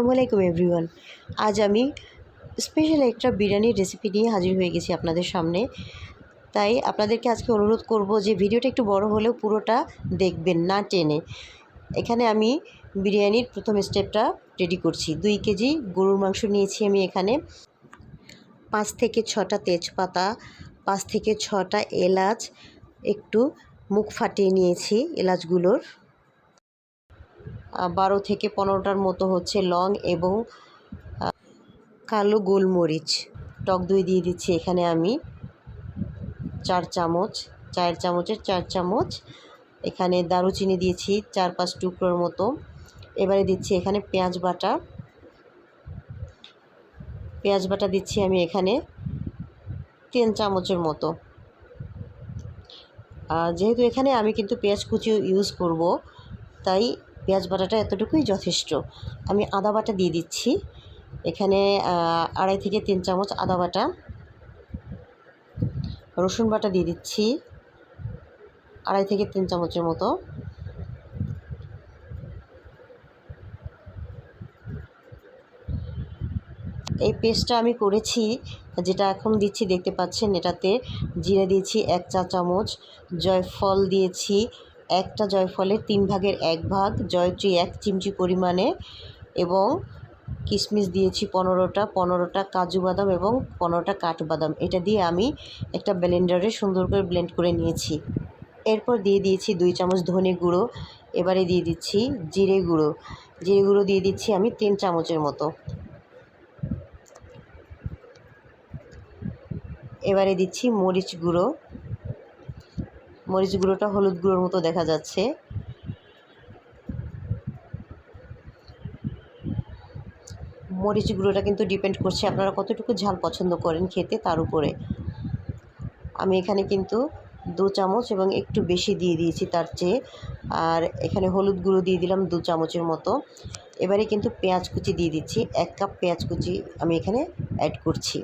আসসালামু আলাইকুম এভরিওয়ান আজ আমি স্পেশাল একটা বিরিয়ানির রেসিপি নিয়ে হাজির হয়ে গেছি আপনাদের সামনে। তাই আপনাদেরকে আজকে অনুরোধ করব যে ভিডিওটা একটু বড় হলেও পুরোটা দেখবেন, না টেনে। এখানে আমি বিরিয়ানির প্রথম স্টেপটা রেডি করছি। দুই কেজি গরুর মাংস নিয়েছি আমি এখানে। পাঁচ থেকে ছটা তেজপাতা, পাঁচ থেকে ছটা এলাচ, একটু মুখ ফাটিয়ে নিয়েছি এলাচগুলোর। বারো থেকে পনেরোটার মতো হচ্ছে লং এবং কালো গোলমরিচ। টক দই দিয়ে দিচ্ছি এখানে আমি। চার চামচ, চায়ের চামচের চার চামচ। এখানে দারুচিনি দিয়েছি চার পাঁচ টুকরোর মতো। এবারে দিচ্ছি এখানে পেঁয়াজ বাটা। পেঁয়াজ বাটা দিচ্ছি আমি এখানে তিন চামচের মতো। যেহেতু এখানে আমি কিন্তু পেঁয়াজ কুচি ইউজ করব, তাই পেঁয়াজ বাটাটা এতটুকুই যথেষ্ট। আমি আদা বাটা দিয়ে দিচ্ছি। এখানে আড়াই থেকে তিন চামচ আদা বাটা। রসুন বাটা দিয়ে দিচ্ছি। আড়াই থেকে তিন চামচের মতো। এই পেস্টটা আমি করেছি, যেটা এখন দিচ্ছি, দেখতে পাচ্ছেন এটাতে। জিরে দিয়েছি এক চা চামচ। জয়ফল দিয়েছি। একটা জয়ফলের তিন ভাগের এক ভাগ, জয়ত্রী এক চিমচি পরিমাণে এবং কিশমিশ দিয়েছি পনেরোটা পনেরোটা কাজু বাদাম এবং পনেরোটা কাঠবাদাম এটা দিয়ে আমি একটা ব্লেন্ডারে সুন্দর করে ব্লেন্ড করে নিয়েছি। এরপর দিয়ে দিয়েছি দুই চামচ ধনে গুঁড়ো, এবারে দিয়ে দিচ্ছি জিরে গুঁড়ো। জিরে গুঁড়ো দিয়ে দিচ্ছি আমি তিন চামচের মতো। এবারে দিচ্ছি মরিচ গুঁড়ো। মরিচ গুঁড়োটা হলুদ গুঁড়োর মতো দেখা যাচ্ছে। মরিচ গুঁড়োটা কিন্তু ডিপেন্ড করছে আপনারা কতটুকু ঝাল পছন্দ করেন খেতে তার উপরে। আমি এখানে কিন্তু দু চামচ এবং একটু বেশি দিয়ে দিয়েছি তার চেয়ে। আর এখানে হলুদ গুঁড়ো দিয়ে দিলাম দু চামচের মতো। এবারে কিন্তু পেঁয়াজ কুচি দিয়ে দিচ্ছি। এক কাপ পেঁয়াজ কুচি আমি এখানে অ্যাড করছি।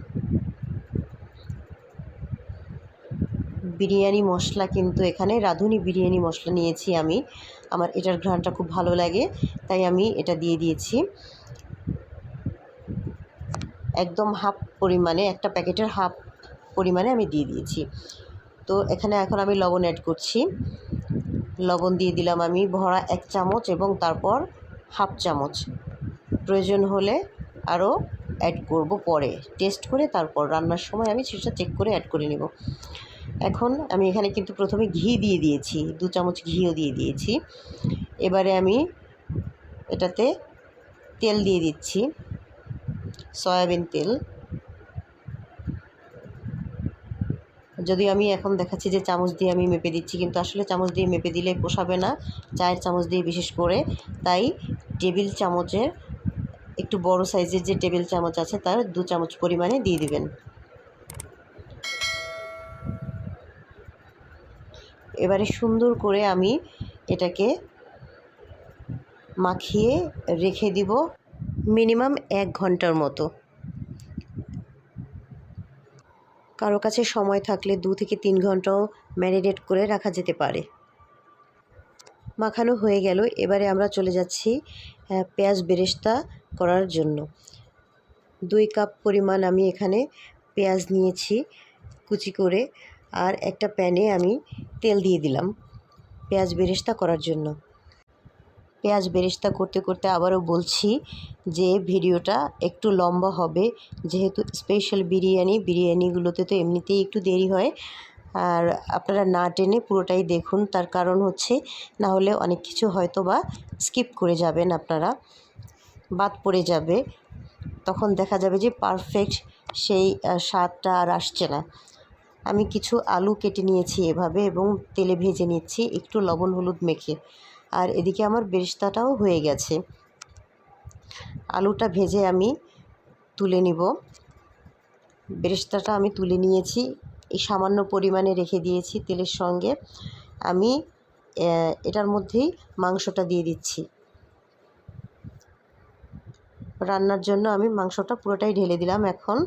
বিরিয়ানি মশলা কিন্তু এখানে, রাঁধুনি বিরিয়ানি মশলা নিয়েছি আমি। আমার এটার ঘ্রাণটা খুব ভালো লাগে, তাই আমি এটা দিয়ে দিয়েছি। একদম হাফ পরিমাণে, একটা প্যাকেটের হাফ পরিমাণে আমি দিয়ে দিয়েছি। তো এখানে এখন আমি লবণ অ্যাড করছি। লবণ দিয়ে দিলাম আমি ভরা এক চামচ এবং তারপর হাফ চামচ। প্রয়োজন হলে আরও অ্যাড করব পরে। টেস্ট করে তারপর রান্নার সময় আমি সেটা চেক করে অ্যাড করে নেব। এখন আমি এখানে কিন্তু প্রথমে ঘি দিয়ে দিয়েছি, দু চামচ ঘিও দিয়ে দিয়েছি। এবারে আমি এটাতে তেল দিয়ে দিচ্ছি, সয়াবিন তেল। যদি আমি এখন দেখাচ্ছি যে চামচ দিয়ে আমি মেপে দিচ্ছি, কিন্তু আসলে চামচ দিয়ে মেপে দিলে পোষাবে না, চায়ের চামচ দিয়ে বিশেষ করে। তাই টেবিল চামচের একটু বড় সাইজের যে টেবিল চামচ আছে, তার দু চামচ পরিমাণে দিয়ে দিবেন। এবারে সুন্দর করে আমি এটাকে মাখিয়ে রেখে দিব মিনিমাম এক ঘণ্টার মতো। কারও কাছে সময় থাকলে দু থেকে তিন ঘন্টাও ম্যারিনেট করে রাখা যেতে পারে। মাখানো হয়ে গেল, এবারে আমরা চলে যাচ্ছি পেঁয়াজ বেরেস্তা করার জন্য। দুই কাপ পরিমাণ আমি এখানে পেঁয়াজ নিয়েছি, কুচি করে। আর একটা প্যানে আমি তেল দিয়ে দিলাম পেঁয়াজ বেরেস্তা করার জন্য। পেঁয়াজ বেরেস্তা করতে করতে আবারও বলছি যে ভিডিওটা একটু লম্বা হবে, যেহেতু স্পেশাল বিরিয়ানি, বিরিয়ানিগুলোতে তো এমনিতেই একটু দেরি হয়। আর আপনারা না টেনে পুরোটাই দেখুন, তার কারণ হচ্ছে না হলে অনেক কিছু হয়তো বা স্কিপ করে যাবেন আপনারা, বাদ পড়ে যাবে। তখন দেখা যাবে যে পারফেক্ট সেই স্বাদটা আর আসছে না। আমি কিছু আলু কেটে নিয়েছি এভাবে এবং তেলে ভেজে নিচ্ছি, একটু লবণ হলুদ মেখে। আর এদিকে আমার বেরেস্তাটাও হয়ে গেছে। আলুটা ভেজে আমি তুলে নিব। বেরেস্তাটা আমি তুলে নিয়েছি, এই সামান্য পরিমাণে রেখে দিয়েছি তেলের সঙ্গে। আমি এটার মধ্যেই মাংসটা দিয়ে দিচ্ছি। রান্নার জন্য আমি মাংসটা পুরোটাই ঢেলে দিলাম। এখন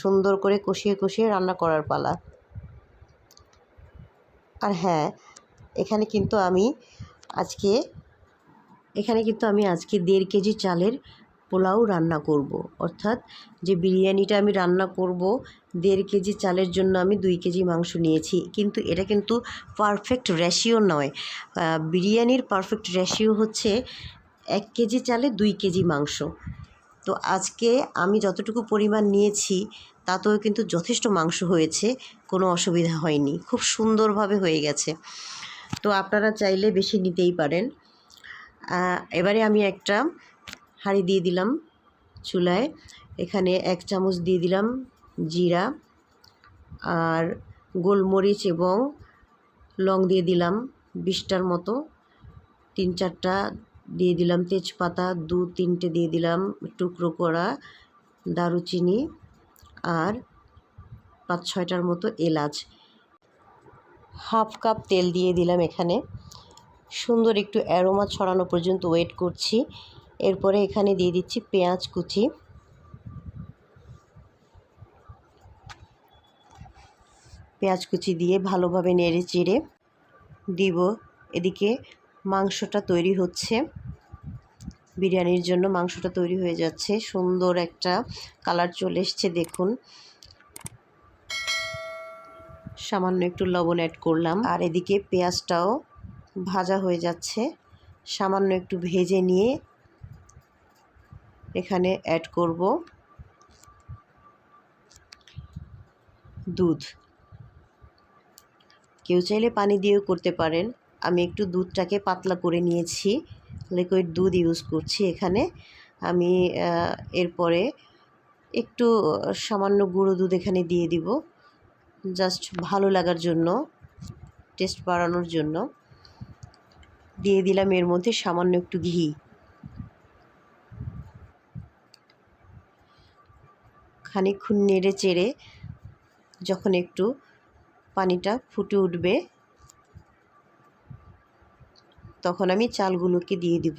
সুন্দর করে কষিয়ে কষিয়ে রান্না করার পালা। আর হ্যাঁ এখানে কিন্তু আমি আজকে, এখানে কিন্তু আমি আজকে দেড় কেজি চালের পোলাও রান্না করব। অর্থাৎ যে বিরিয়ানিটা আমি রান্না করব, দেড় কেজি চালের জন্য আমি দুই কেজি মাংস নিয়েছি। কিন্তু এটা কিন্তু পারফেক্ট রেশিও নয়। বিরিয়ানির পারফেক্ট রেশিও হচ্ছে এক কেজি চালে দুই কেজি মাংস। তো আজকে আমি যতটুকু পরিমাণ নিয়েছি, তাতেও কিন্তু যথেষ্ট মাংস হয়েছে, কোনো অসুবিধা হয়নি। খুব সুন্দরভাবে হয়ে গেছে। তো আপনারা চাইলে বেশি নিতেই পারেন। এবারে আমি একটা হাঁড়ি দিয়ে দিলাম চুলায়। এখানে এক চামচ দিয়ে দিলাম জিরা আর গোলমরিচ এবং লং দিয়ে দিলাম বিশটার মতো। তিন চারটা দিয়ে দিলাম তেজপাতা, দু তিনটে দিয়ে দিলাম টুকরো করা দারুচিনি আর পাঁচ ছয়টার মতো এলাচ। হাফ কাপ তেল দিয়ে দিলাম এখানে। সুন্দর একটু অ্যারোমা ছড়ানো পর্যন্ত ওয়েট করছি। এরপরে এখানে দিয়ে দিচ্ছি পেঁয়াজ কুচি। পেঁয়াজ কুচি দিয়ে ভালোভাবে নেড়ে চেড়ে দিব। এদিকে মাংসটা তৈরি হচ্ছে। বিরিয়ানির জন্য মাংসটা তৈরি হয়ে যাচ্ছে। সুন্দর একটা কালার চলে এসছে, দেখুন। সামান্য একটু লবণ অ্যাড করলাম। আর এদিকে পেঁয়াজটাও ভাজা হয়ে যাচ্ছে। সামান্য একটু ভেজে নিয়ে এখানে অ্যাড করব দুধ। কেউ চাইলে পানি দিয়েও করতে পারেন। আমি একটু দুধটাকে পাতলা করে নিয়েছি। লিকুইড দুধ ইউজ করছি এখানে। আমি এরপরে একটু সামান্য গুঁড়ো দুধ এখানে দিয়ে দিব। জাস্ট ভালো লাগার জন্য টেস্ট বাড়ানোর জন্য। দিয়ে দিলাম এর মধ্যে সামান্য একটু ঘি। খানিকক্ষণ নেড়ে চেড়ে যখন একটু পানিটা ফুটে উঠবে তখন আমি চালগুলোকে দিয়ে দিব।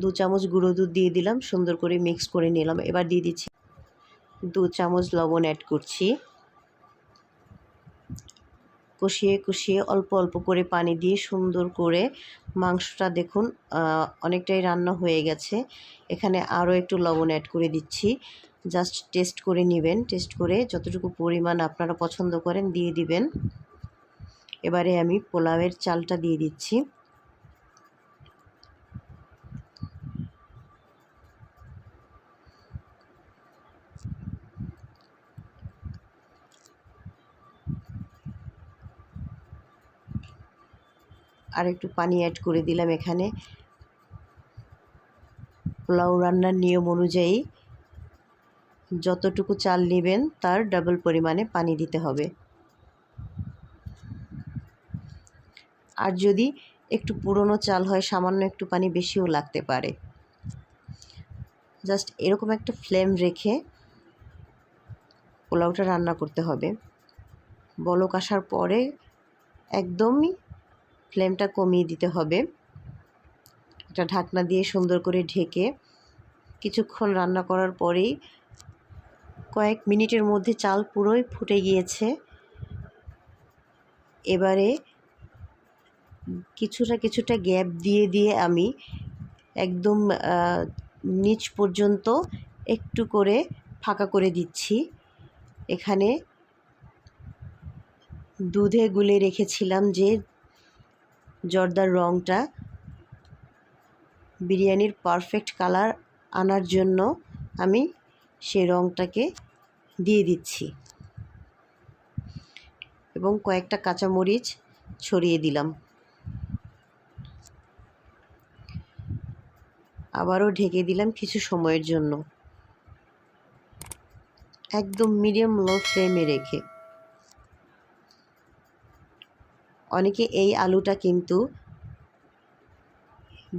দু চামচ গুঁড়ো দুধ দিয়ে দিলাম, সুন্দর করে মিক্স করে নিলাম। এবার দিয়ে দিচ্ছি দু চামচ লবণ অ্যাড করছি। কষিয়ে কষিয়ে অল্প অল্প করে পানি দিয়ে সুন্দর করে মাংসটা দেখুন অনেকটাই রান্না হয়ে গেছে। এখানে আরও একটু লবণ অ্যাড করে দিচ্ছি। জাস্ট টেস্ট করে নেবেন। টেস্ট করে যতটুকু পরিমাণ আপনারা পছন্দ করেন দিয়ে দিবেন। এবারে আমি পোলাওয়ের চালটা দিয়ে দিচ্ছি। আর একটু পানি অ্যাড করে দিলাম এখানে। পোলাও রান্নার নিয়ম অনুযায়ী যতটুকু চাল নেবেন তার ডাবল পরিমাণে পানি দিতে হবে। আর যদি একটু পুরনো চাল হয়, সামান্য একটু পানি বেশিও লাগতে পারে। জাস্ট এরকম একটা ফ্লেম রেখে পোলাওটা রান্না করতে হবে। বলক আসার পরে একদমই ফ্লেমটা কমিয়ে দিতে হবে। একটা ঢাকনা দিয়ে সুন্দর করে ঢেকে কিছুক্ষণ রান্না করার পরেই কয়েক মিনিটের মধ্যে চাল পুরোই ফুটে গিয়েছে। এবারে কিছুটা কিছুটা গ্যাপ দিয়ে দিয়ে আমি একদম নিচ পর্যন্ত একটু করে ফাঁকা করে দিচ্ছি। এখানে দুধে গুলে রেখেছিলাম যে জর্দার রঙটা বিরিয়ানির পারফেক্ট কালার আনার জন্য আমি সেই রঙটাকে দিয়ে দিচ্ছি। এবং কয়েকটা কাঁচামরিচ ছড়িয়ে দিলাম। আবারও ঢেকে দিলাম কিছু সময়ের জন্য। একদম মিডিয়াম লো ফ্লেমে রেখে। অনেকে এই আলুটা কিন্তু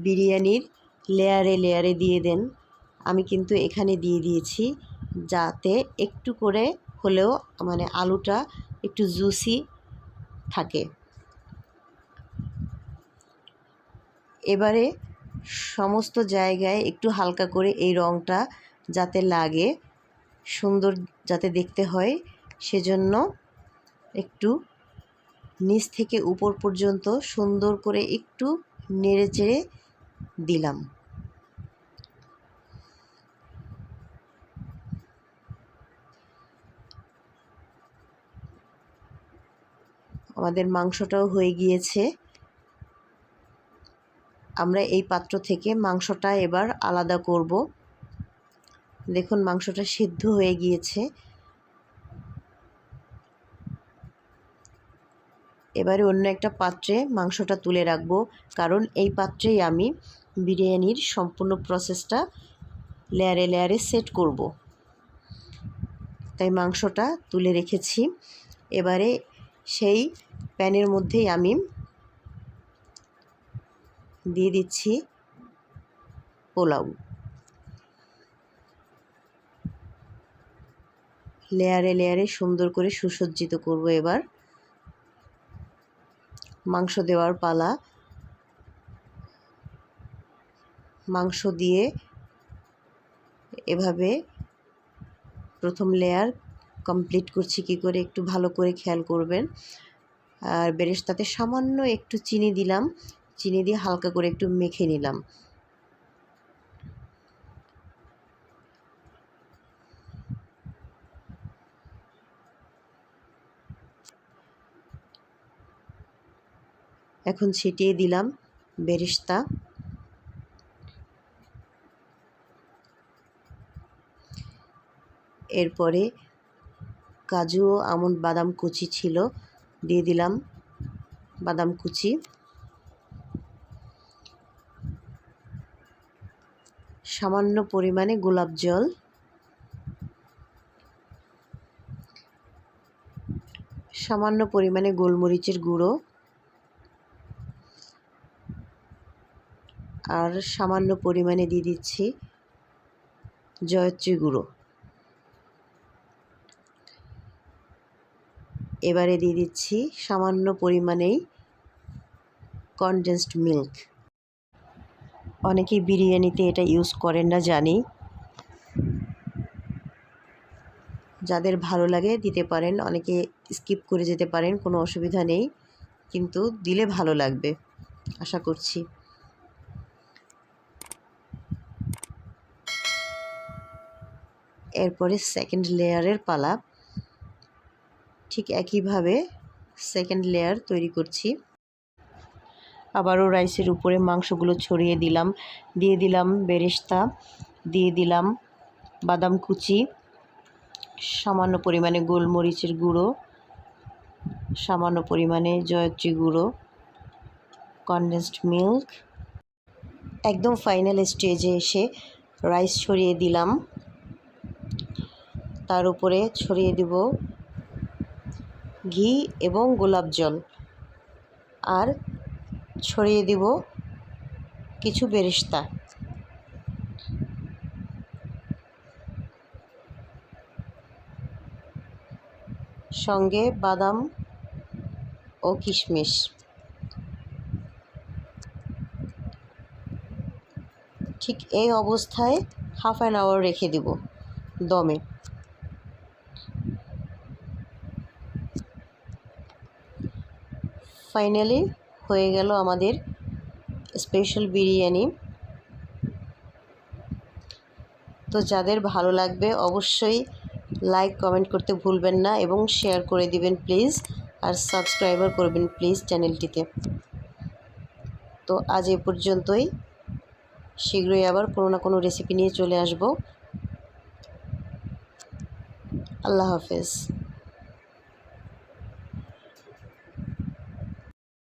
বিরিয়ানির লেয়ারে লেয়ারে দিয়ে দেন। আমি কিন্তু এখানে দিয়ে দিয়েছি যাতে একটু করে হলেও মানে আলুটা একটু জুসি থাকে। এবারে সমস্ত জায়গায় একটু হালকা করে এই রঙটা যাতে লাগে, সুন্দর যাতে দেখতে হয়। সেজন্য একটু নিচ থেকে উপর পর্যন্ত সুন্দর করে একটু নেড়ে চেড়ে দিলাম। আমাদের মাংসটাও হয়ে গিয়েছে। আমরা এই পাত্র থেকে মাংসটা এবার আলাদা করব। দেখুন মাংসটা সিদ্ধ হয়ে গিয়েছে। এবারে অন্য একটা পাত্রে মাংসটা তুলে রাখব, কারণ এই পাত্রেই আমি বিরিয়ানির সম্পূর্ণ প্রসেসটা লেয়ারে লেয়ারে সেট করব। তাই মাংসটা তুলে রেখেছি। এবারে সেই প্যানের মধ্যেই আমি দিয়ে দিচ্ছি পোলাও। লেয়ারে লেয়ারে সুন্দর করে সুসজ্জিত করব এবার। মাংস দেওয়ার পালা। মাংস দিয়ে এভাবে প্রথম লেয়ার কমপ্লিট করছি কি করে একটু ভালো করে খেয়াল করবেন। আর বেরেস্তাতে সামান্য একটু চিনি দিলাম। চিনি দিয়ে হালকা করে একটু মেখে নিলাম। এখন ছিটিয়ে দিলাম বেরিস্তা। এরপরে কাজু ও আমন্ড বাদাম কুচি ছিল, দিয়ে দিলাম বাদাম কুচি। সামান্য পরিমাণে গোলাপ জল। সামান্য পরিমাণে গোলমরিচের গুঁড়ো। আর সামান্য পরিমাণে দিয়ে দিচ্ছি জয়ত্রী গুঁড়ো। এবারে দিয়ে দিচ্ছি সামান্য পরিমাণেই কনডেন্সড মিল্ক অনেকেই বিরিয়ানিতে এটা ইউজ করেন না, জানি। যাদের ভালো লাগে দিতে পারেন, অনেকে স্কিপ করে যেতে পারেন, কোনো অসুবিধা নেই, কিন্তু দিলে ভালো লাগবে, আশা করছি। এরপরে সেকেন্ড লেয়ারের পালা। ঠিক একইভাবে সেকেন্ড লেয়ার তৈরি করছি। আবারও রাইসের উপরে মাংসগুলো ছড়িয়ে দিলাম। দিয়ে দিলাম বেরেস্তা, দিয়ে দিলাম বাদাম কুচি, সামান্য পরিমাণে গোলমরিচের গুঁড়ো, সামান্য পরিমাণে জয়ত্রী গুঁড়ো কনডেন্সড মিল্ক একদম ফাইনাল স্টেজে এসে রাইস ছড়িয়ে দিলাম। তার উপরে ছড়িয়ে দিব ঘি এবং গোলাপ জল। আর ছড়িয়ে দিব কিছু বেরিস্তা। সঙ্গে বাদাম ও কিশমিশ। ঠিক এই অবস্থায় হাফ অ্যান আওয়ার রেখে দিব দমে। ফাইনালি হয়ে গেল আমাদের স্পেশাল বিরিয়ানি। তো যাদের ভালো লাগবে অবশ্যই লাইক কমেন্ট করতে ভুলবেন না এবং শেয়ার করে দিবেন প্লিজ আর সাবস্ক্রাইবার করবেন প্লিজ চ্যানেলটিতে তো আজ এ পর্যন্তই। শীঘ্রই আবার কোনো না কোনো রেসিপি নিয়ে চলে আসব। আল্লাহ হাফেজ।